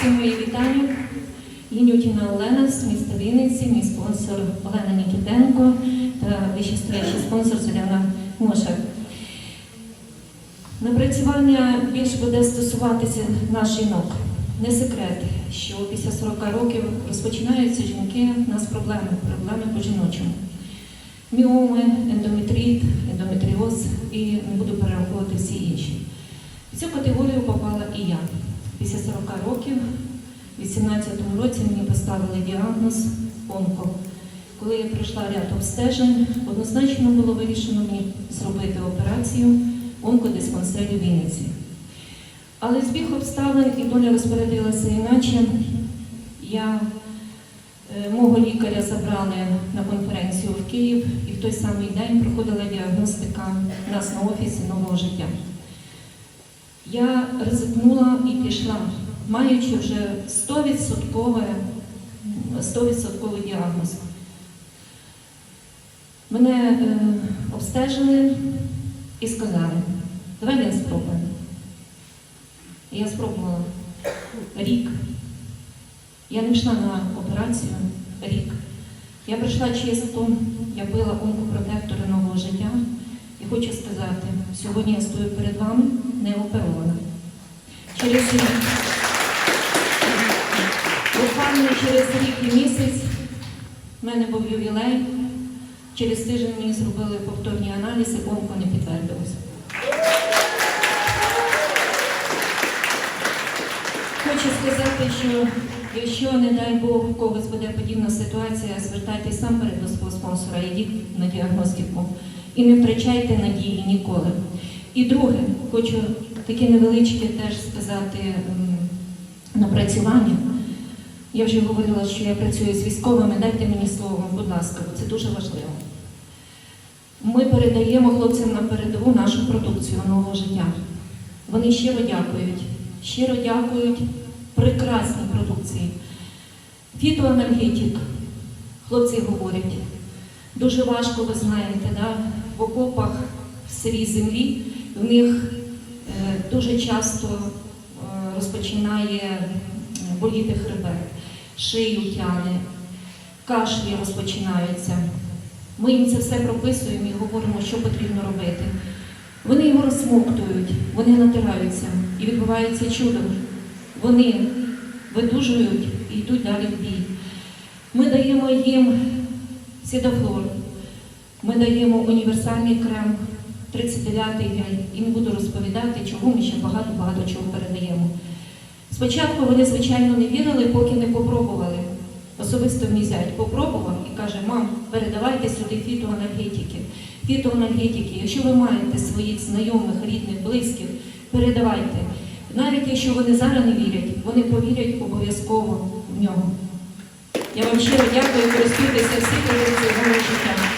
Всім мої вітання. Єнютіна Олена з міста Вінниці, мій спонсор Олена Нікітенко та вищестоящий спонсор Зоряна Мошак. Напрацювання більш буде стосуватися нас жінок. Не секрет, що після 40 років розпочинаються жінки, у нас проблеми, проблеми по жіночому. Міоми, ендометрит, ендометріоз і не буду перераховувати всі інші. В цю категорію попала і я. Після 40 років, у 18-му році мені поставили діагноз онко. Коли я пройшла ряд обстежень, однозначно було вирішено мені зробити операцію онкодиспансері в Вінниці. Але збіг обставин і доля розпорядилася іначе. Я е, мого лікаря забрали на конференцію в Київ, і в той самий день проходила діагностика нас на офісі нового життя. Я ризикнула і пішла, маючи вже 100%, 100% діагноз. Мене е, обстежили і сказали, давай він спробуємо. Я спробувала рік. Я не йшла на операцію рік. Я прийшла чисто, я пила онкопротектори нового життя. І хочу сказати, сьогодні я стою перед вами не оперована. Через рік, буквально через рік і місяць в мене був ювілей. Через тиждень мені зробили повторні аналізи, онко не підтвердилося. Хочу сказати, що якщо, не дай Бог, у когось буде подібна ситуація, звертайтеся сам перед до свого спонсора, йдіть на діагностику і не втрачайте надії ніколи. І друге, хочу таке невеличке теж сказати напрацювання. Я вже говорила, що я працюю з військовими, дайте мені слово, будь ласка, це дуже важливо. Ми передаємо хлопцям на передову нашу продукцію нового життя. Вони щиро дякують, щиро дякують прекрасній продукції. Фітоанальгетик, хлопці говорять, дуже важко, ви знаєте, да? в окопах в сирій землі в них е, дуже часто е, розпочинає е, боліти хребет, шию тяне, кашлі розпочинаються. Ми їм це все прописуємо і говоримо, що потрібно робити. Вони його розсмоктують, вони натираються і відбувається чудо. Вони видужують і йдуть далі в бій. Ми даємо їм сідофлор, ми даємо універсальний крем 39-й день і не буду розповідати, чого ми ще багато-багато чого передаємо. Спочатку вони, звичайно, не вірили, поки не попробували. Особисто мій зять попробував і каже, мам, передавайте сюди фітоанальгетики. Фітоанальгетики, якщо ви маєте своїх знайомих, рідних, близьких, передавайте. Навіть якщо вони зараз не вірять, вони повірять обов'язково в нього. Я вам щиро дякую, користуйтеся всі продукції життя.